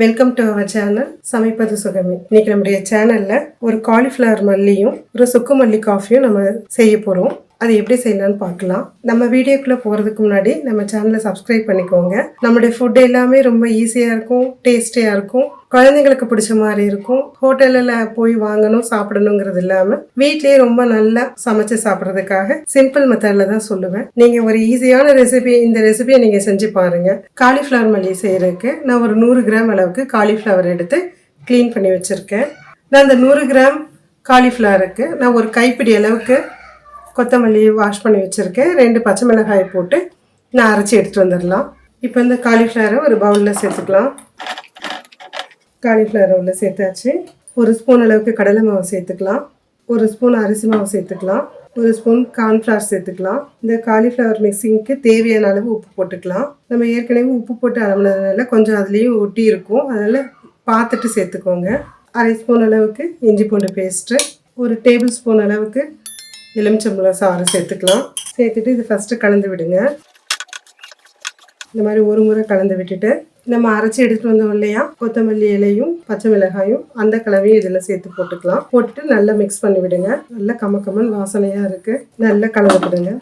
Welcome to our channel சமைப்பது சுகமே. இன்னைக்கு நம்முடைய சேனல்ல ஒரு காலிஃப்ளவர் மல்லியும் ஒரு சுக்கு மல்லி காஃபியும் நம்ம செய்ய போறோம். அது எப்படி செய்யலாம்னு பார்க்கலாம். நம்ம வீடியோக்குள்ளே போகிறதுக்கு முன்னாடி நம்ம சேனலை சப்ஸ்கிரைப் பண்ணிக்கோங்க. நம்மளுடைய ஃபுட் எல்லாமே ரொம்ப ஈஸியாக இருக்கும் டேஸ்டியாக இருக்கும் குழந்தைங்களுக்கு பிடிச்ச மாதிரி இருக்கும். ஹோட்டலில் போய் வாங்கணும் சாப்பிடணுங்கிறது இல்லாமல் வீட்லேயே ரொம்ப நல்லா சமைச்சு சாப்பிட்றதுக்காக சிம்பிள் மெத்தடில் தான் சொல்லுவேன். நீங்கள் ஒரு ஈஸியான ரெசிபி இந்த ரெசிபியை நீங்கள் செஞ்சு பாருங்கள் காலிஃப்ளவர் மல்லி செய்கிறதுக்கு நான் ஒரு நூறு கிராம் அளவுக்கு காலிஃப்ளவர் எடுத்து க்ளீன் பண்ணி வச்சுருக்கேன். நான் அந்த நூறு கிராம் காலிஃப்ளவருக்கு நான் ஒரு கைப்பிடி அளவுக்கு கொத்தமல்லி வாஷ் பண்ணி வச்சுருக்கேன். ரெண்டு பச்சை மிளகாய் போட்டு நான் அரைச்சி எடுத்துகிட்டு வந்துடலாம். இப்போ இந்த காலிஃப்ளவரை ஒரு பவுலில் சேர்த்துக்கலாம். காலிஃப்ளவரை உள்ள சேர்த்தாச்சு. ஒரு ஸ்பூன் அளவுக்கு கடலை மாவு சேர்த்துக்கலாம். ஒரு ஸ்பூன் அரிசி மாவு சேர்த்துக்கலாம். ஒரு ஸ்பூன் கார்ன்ஃப்ளவர் சேர்த்துக்கலாம். இந்த காலிஃப்ளவர் மிக்சிங்க்கு தேவையான அளவு உப்பு போட்டுக்கலாம். நம்ம ஏற்கனவே உப்பு போட்டு அளவுனதுனால கொஞ்சம் அதுலேயும் ஒட்டி இருக்கும். அதனால் பார்த்துட்டு சேர்த்துக்கோங்க. அரை ஸ்பூன் அளவுக்கு இஞ்சி பூண்டு பேஸ்ட்டு ஒரு டேபிள் ஸ்பூன் அளவுக்கு எலுமிச்சம்பழம் சாறு சேர்த்துக்கலாம். சேர்த்துட்டு இது ஃபஸ்ட்டு கலந்து விடுங்க. இந்த மாதிரி ஒரு முறை கலந்து விட்டுட்டு நம்ம அரைச்சி எடுத்துட்டு வந்தோம் இல்லையா? கொத்தமல்லி இலையும் பச்சை மிளகாயும் அந்த கலவையும் இதில் சேர்த்து போட்டுக்கலாம். போட்டுட்டு நல்லா மிக்ஸ் பண்ணி விடுங்க. நல்லா கமக்கமன் வாசனையாக இருக்குது நல்லா கலந்து விடுங்க.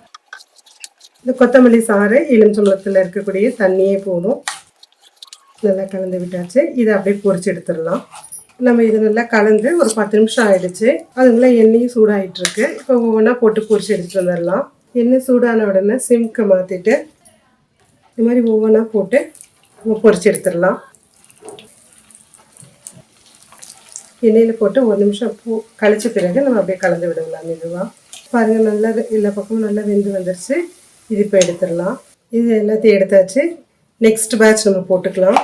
இந்த கொத்தமல்லி சாறு எலுமிச்சம்பழத்தில் இருக்கக்கூடிய தண்ணியே போதும். நல்லா கலந்து விட்டாச்சு. இதை அப்படியே பொறிச்சு எடுத்துடலாம். நம்ம இது நல்லா கலந்து ஒரு பத்து நிமிஷம் ஆயிடுச்சு. அதுக்குள்ள எண்ணெயும் சூடாகிட்டு இருக்கு இப்போ ஒவ்வொன்றா போட்டு பொரிச்சு எடுத்துட்டு வந்துடலாம். எண்ணெய் சூடான உடனே சிம்க்கு மாற்றிட்டு இந்த மாதிரி ஒவ்வொன்றா போட்டு நம்ம பொரிச்சு எடுத்துடலாம். எண்ணெயில் போட்டு ஒரு நிமிஷம் பூ கழிச்ச பிறகு நம்ம அப்படியே கலந்து விடலாம் மெதுவாக பாருங்கள் நல்லா எல்லா பக்கமும் நல்லா வெந்து வந்துருச்சு. இது இப்போ எடுத்துடலாம். இது எல்லாத்தையும் எடுத்தாச்சு. நெக்ஸ்ட் பேட்ச் நம்ம போட்டுக்கலாம்.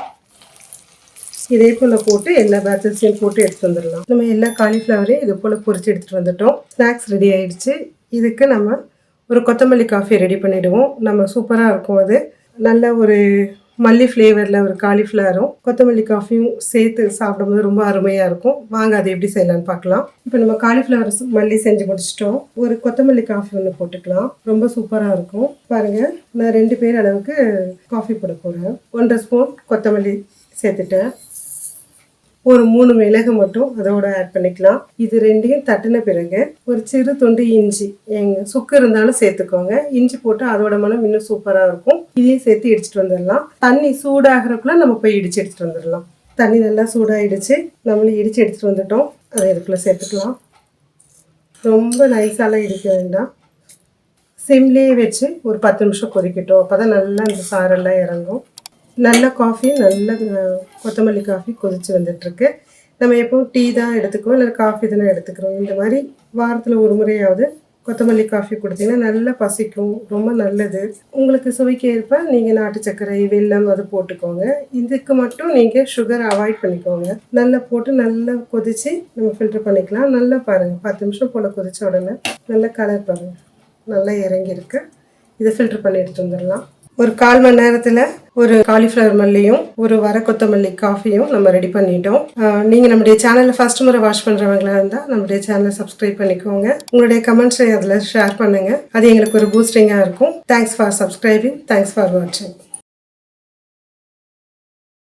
இதே போல் போட்டு எல்லா பேச்சஸையும் போட்டு எடுத்து வந்துடலாம். நம்ம எல்லா காலிஃப்ளவரையும் இது போல் பொறிச்சு எடுத்துகிட்டு வந்துட்டோம். ஸ்நாக்ஸ் ரெடி ஆகிடுச்சு இதுக்கு நம்ம ஒரு கொத்தமல்லி காஃபி ரெடி பண்ணிவிடுவோம் நம்ம சூப்பராக இருக்கும் அது. நல்ல ஒரு மல்லி ஃப்ளேவரில் ஒரு காலிஃப்ளவரும் கொத்தமல்லி காஃபியும் சேர்த்து சாப்பிடும்போது ரொம்ப அருமையாக இருக்கும். வாங்க அது எப்படி செய்யலாம்னு பார்க்கலாம். இப்போ நம்ம காலிஃப்ளவர் மல்லி செஞ்சு முடிச்சிட்டோம். ஒரு கொத்தமல்லி காஃபி ஒன்று போட்டுக்கலாம். ரொம்ப சூப்பராக இருக்கும். பாருங்கள் நான் ரெண்டு பேர் அளவுக்கு காஃபி போட போகிறேன் ஒன்றரை ஸ்பூன் கொத்தமல்லி சேர்த்துட்டேன். ஒரு மூணு மிளகு மட்டும் அதோட ஆட் பண்ணிக்கலாம். இது ரெண்டையும் தட்டின பிறகு ஒரு சிறு துண்டு இஞ்சி எங்க சுக்கு இருந்தாலும் சேர்த்துக்கோங்க. இஞ்சி போட்டு அதோட மனம் இன்னும் சூப்பராக இருக்கும். இதையும் சேர்த்து இடிச்சிட்டு வந்துடலாம். தண்ணி சூடாகிறதுக்குள்ள நம்ம போய் இடிச்சு எடுத்துட்டு வந்துடலாம். தண்ணி நல்லா சூடாயிடுச்சு. நம்மளும் இடிச்சு எடுத்துட்டு வந்துட்டோம். அதை இதுக்குள்ள சேர்த்துக்கலாம். ரொம்ப நைஸாலாம் இடிக்க வேண்டாம். சிம்லேயே வச்சு ஒரு பத்து நிமிஷம் கொதிக்கட்டும். அப்போ தான் நல்லா அந்த சாரெல்லாம் இறங்கும். நல்ல காஃபி நல்ல கொத்தமல்லி காஃபி கொதித்து வந்துட்டுருக்கு. நம்ம எப்பவும் டீ தான் எடுத்துக்குவோம். இல்லை காஃபி தானே எடுத்துக்கிறோம். இந்த மாதிரி வாரத்தில் ஒரு முறையாவது கொத்தமல்லி காஃபி கொடுத்தீங்கன்னா நல்லா பசிக்கும். ரொம்ப நல்லது. உங்களுக்கு சுவைக்கு ஏற்ப நீங்கள் நாட்டு சர்க்கரை வெல்லம் அது போட்டுக்கோங்க. இதுக்கு மட்டும் நீங்கள் சுகர் அவாய்ட் பண்ணிக்கோங்க. நல்லா போட்டு நல்லா கொதித்து நம்ம ஃபில்டர் பண்ணிக்கலாம். நல்லா பாருங்கள் பத்து நிமிஷம் போல் கொதித்த உடனே நல்லா கலர் பாருங்கள் நல்லா இறங்கியிருக்கு. இதை ஃபில்டர் பண்ணி எடுத்து வந்துடலாம். ஒரு கால் மணி நேரத்தில் ஒரு காலிஃப்ளவர் மல்லியும் ஒரு வர கொத்தமல்லி காஃபியும் நம்ம ரெடி பண்ணிட்டோம். நீங்கள் நீங்க நம்முடைய சேனலை ஃபர்ஸ்ட் முறை வாஷ் பண்றவங்களா இருந்தால் நம்முடைய சேனலை சப்ஸ்கிரைப் பண்ணிக்கோங்க. உங்களுடைய கமெண்ட்ஸை அதில் ஷேர் பண்ணுங்க. அது எங்களுக்கு ஒரு பூஸ்டிங்காக இருக்கும். Thanks for subscribing thanks for வாட்சிங்